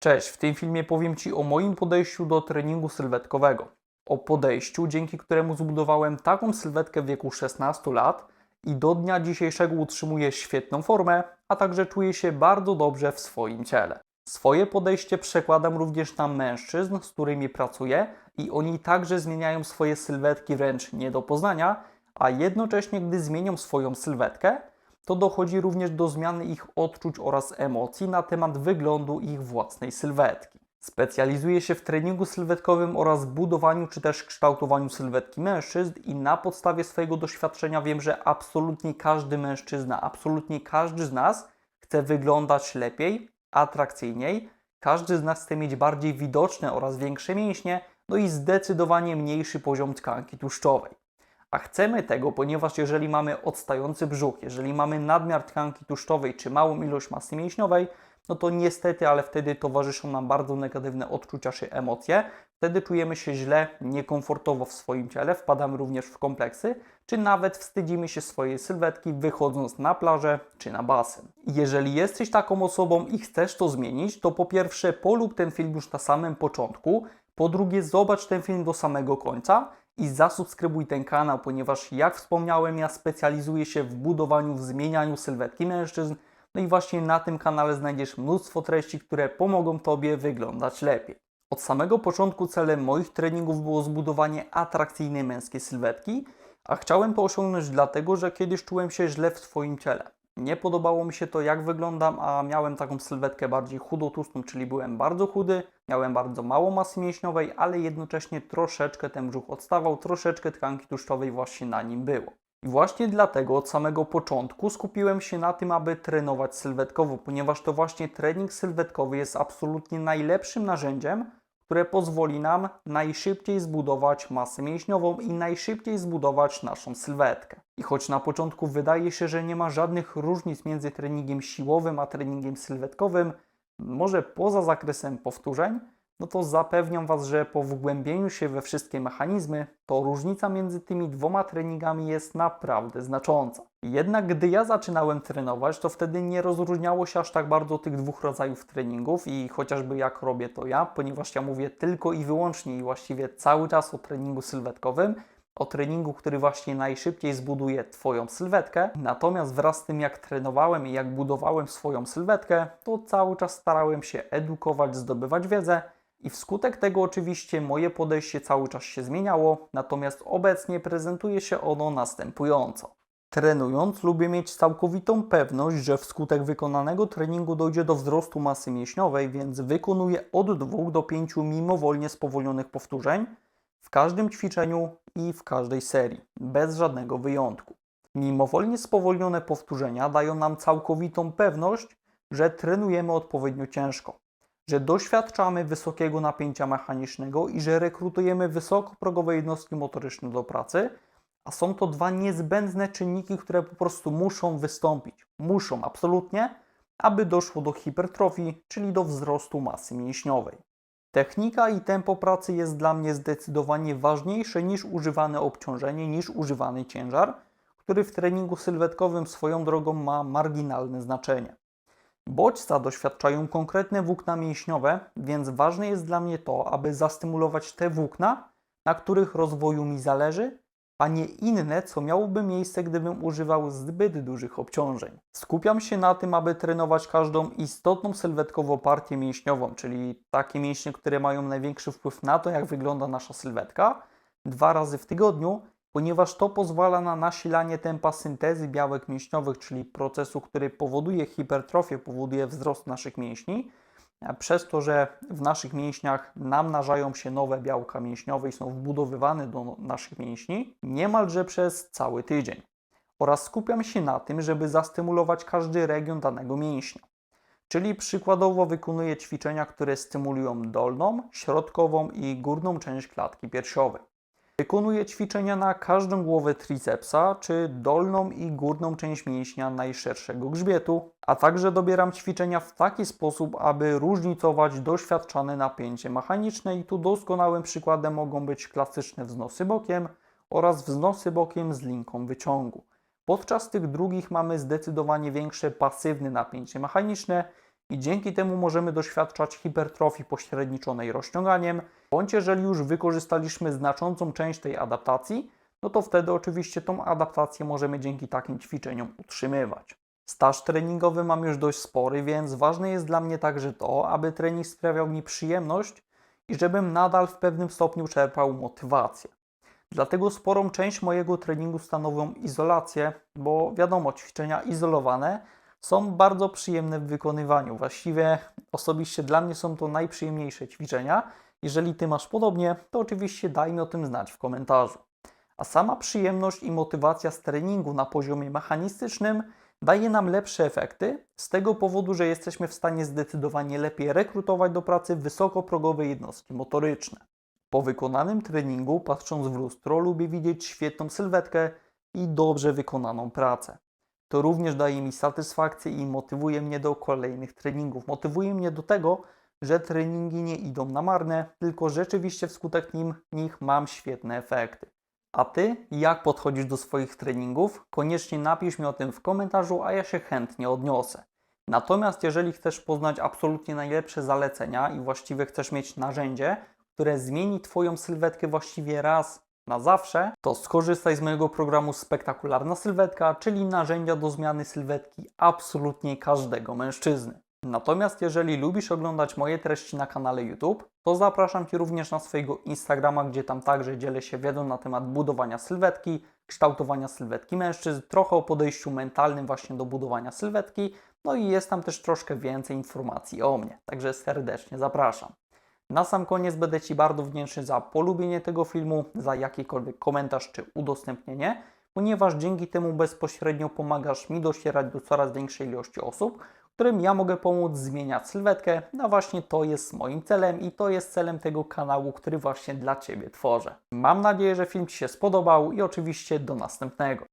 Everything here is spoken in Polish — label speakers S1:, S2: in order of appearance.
S1: Cześć, w tym filmie powiem Ci o moim podejściu do treningu sylwetkowego. O podejściu, dzięki któremu zbudowałem taką sylwetkę w wieku 16 lat i do dnia dzisiejszego utrzymuję świetną formę, a także czuję się bardzo dobrze w swoim ciele. Swoje podejście przekładam również na mężczyzn, z którymi pracuję i oni także zmieniają swoje sylwetki wręcz nie do poznania, a jednocześnie gdy zmienią swoją sylwetkę, to dochodzi również do zmiany ich odczuć oraz emocji na temat wyglądu ich własnej sylwetki. Specjalizuję się w treningu sylwetkowym oraz budowaniu czy też kształtowaniu sylwetki mężczyzn i na podstawie swojego doświadczenia wiem, że absolutnie każdy mężczyzna, absolutnie każdy z nas chce wyglądać lepiej, atrakcyjniej, każdy z nas chce mieć bardziej widoczne oraz większe mięśnie, no i zdecydowanie mniejszy poziom tkanki tłuszczowej. A chcemy tego, ponieważ jeżeli mamy odstający brzuch, jeżeli mamy nadmiar tkanki tłuszczowej czy małą ilość masy mięśniowej, no to niestety, ale wtedy towarzyszą nam bardzo negatywne odczucia czy emocje. Wtedy czujemy się źle, niekomfortowo w swoim ciele, wpadamy również w kompleksy, czy nawet wstydzimy się swojej sylwetki wychodząc na plażę czy na basen. Jeżeli jesteś taką osobą i chcesz to zmienić, to po pierwsze polub ten film już na samym początku, po drugie zobacz ten film do samego końca i zasubskrybuj ten kanał, ponieważ jak wspomniałem, ja specjalizuję się w budowaniu, w zmienianiu sylwetki mężczyzn. No i właśnie na tym kanale znajdziesz mnóstwo treści, które pomogą Tobie wyglądać lepiej. Od samego początku celem moich treningów było zbudowanie atrakcyjnej męskiej sylwetki, a chciałem to osiągnąć dlatego, że kiedyś czułem się źle w swoim ciele. Nie podobało mi się to, jak wyglądam, a miałem taką sylwetkę bardziej chudo-tłustą, czyli byłem bardzo chudy, miałem bardzo mało masy mięśniowej, ale jednocześnie troszeczkę ten brzuch odstawał, troszeczkę tkanki tłuszczowej właśnie na nim było. I właśnie dlatego od samego początku skupiłem się na tym, aby trenować sylwetkowo, ponieważ to właśnie trening sylwetkowy jest absolutnie najlepszym narzędziem, które pozwoli nam najszybciej zbudować masę mięśniową i najszybciej zbudować naszą sylwetkę. I choć na początku wydaje się, że nie ma żadnych różnic między treningiem siłowym a treningiem sylwetkowym, może poza zakresem powtórzeń, no to zapewniam Was, że po wgłębieniu się we wszystkie mechanizmy, to różnica między tymi dwoma treningami jest naprawdę znacząca. Jednak gdy ja zaczynałem trenować, to wtedy nie rozróżniało się aż tak bardzo tych dwóch rodzajów treningów i chociażby jak robię to ja, ponieważ ja mówię tylko i wyłącznie i właściwie cały czas o treningu sylwetkowym, o treningu, który właśnie najszybciej zbuduje Twoją sylwetkę. Natomiast wraz z tym, jak trenowałem i jak budowałem swoją sylwetkę, to cały czas starałem się edukować, zdobywać wiedzę. I wskutek tego oczywiście moje podejście cały czas się zmieniało, natomiast obecnie prezentuje się ono następująco. Trenując lubię mieć całkowitą pewność, że wskutek wykonanego treningu dojdzie do wzrostu masy mięśniowej, więc wykonuję od 2 do 5 mimowolnie spowolnionych powtórzeń w każdym ćwiczeniu i w każdej serii, bez żadnego wyjątku. Mimowolnie spowolnione powtórzenia dają nam całkowitą pewność, że trenujemy odpowiednio ciężko, że doświadczamy wysokiego napięcia mechanicznego i że rekrutujemy wysokoprogowe jednostki motoryczne do pracy, a są to dwa niezbędne czynniki, które po prostu muszą wystąpić. Muszą absolutnie, aby doszło do hipertrofii, czyli do wzrostu masy mięśniowej. Technika i tempo pracy jest dla mnie zdecydowanie ważniejsze niż używane obciążenie, niż używany ciężar, który w treningu sylwetkowym swoją drogą ma marginalne znaczenie. Bodźca doświadczają konkretne włókna mięśniowe, więc ważne jest dla mnie to, aby zastymulować te włókna, na których rozwoju mi zależy, a nie inne, co miałoby miejsce, gdybym używał zbyt dużych obciążeń. Skupiam się na tym, aby trenować każdą istotną sylwetkowo partię mięśniową, czyli takie mięśnie, które mają największy wpływ na to, jak wygląda nasza sylwetka, dwa razy w tygodniu, ponieważ to pozwala na nasilanie tempa syntezy białek mięśniowych, czyli procesu, który powoduje hipertrofię, powoduje wzrost naszych mięśni, przez to, że w naszych mięśniach namnażają się nowe białka mięśniowe i są wbudowywane do naszych mięśni niemalże przez cały tydzień. Oraz skupiam się na tym, żeby zastymulować każdy region danego mięśnia. Czyli przykładowo wykonuję ćwiczenia, które stymulują dolną, środkową i górną część klatki piersiowej. Wykonuję ćwiczenia na każdą głowę tricepsa, czy dolną i górną część mięśnia najszerszego grzbietu, a także dobieram ćwiczenia w taki sposób, aby różnicować doświadczane napięcie mechaniczne i tu doskonałym przykładem mogą być klasyczne wznosy bokiem oraz wznosy bokiem z linką wyciągu. Podczas tych drugich mamy zdecydowanie większe pasywne napięcie mechaniczne i dzięki temu możemy doświadczać hipertrofii pośredniczonej rozciąganiem, bądź jeżeli już wykorzystaliśmy znaczącą część tej adaptacji, no to wtedy oczywiście tą adaptację możemy dzięki takim ćwiczeniom utrzymywać. Staż treningowy mam już dość spory, więc ważne jest dla mnie także to, aby trening sprawiał mi przyjemność i żebym nadal w pewnym stopniu czerpał motywację. Dlatego sporą część mojego treningu stanowią izolacje, bo wiadomo, ćwiczenia izolowane są bardzo przyjemne w wykonywaniu. Właściwie osobiście dla mnie są to najprzyjemniejsze ćwiczenia. Jeżeli Ty masz podobnie, to oczywiście daj mi o tym znać w komentarzu. A sama przyjemność i motywacja z treningu na poziomie mechanistycznym daje nam lepsze efekty z tego powodu, że jesteśmy w stanie zdecydowanie lepiej rekrutować do pracy wysokoprogowe jednostki motoryczne. Po wykonanym treningu, patrząc w lustro, lubię widzieć świetną sylwetkę i dobrze wykonaną pracę. To również daje mi satysfakcję i motywuje mnie do kolejnych treningów. Motywuje mnie do tego, że treningi nie idą na marne, tylko rzeczywiście wskutek nim, nich mam świetne efekty. A Ty, jak podchodzisz do swoich treningów? Koniecznie napisz mi o tym w komentarzu, a ja się chętnie odniosę. Natomiast jeżeli chcesz poznać absolutnie najlepsze zalecenia i właściwie chcesz mieć narzędzie, które zmieni Twoją sylwetkę właściwie raz na zawsze, to skorzystaj z mojego programu Spektakularna Sylwetka, czyli narzędzia do zmiany sylwetki absolutnie każdego mężczyzny. Natomiast jeżeli lubisz oglądać moje treści na kanale YouTube, to zapraszam Cię również na swojego Instagrama, gdzie tam także dzielę się wiedzą na temat budowania sylwetki, kształtowania sylwetki mężczyzn, trochę o podejściu mentalnym właśnie do budowania sylwetki, no i jest tam też troszkę więcej informacji o mnie, także serdecznie zapraszam. Na sam koniec będę Ci bardzo wdzięczny za polubienie tego filmu, za jakikolwiek komentarz czy udostępnienie, ponieważ dzięki temu bezpośrednio pomagasz mi docierać do coraz większej ilości osób, którym ja mogę pomóc zmieniać sylwetkę. No właśnie to jest moim celem i to jest celem tego kanału, który właśnie dla Ciebie tworzę. Mam nadzieję, że film Ci się spodobał i oczywiście do następnego.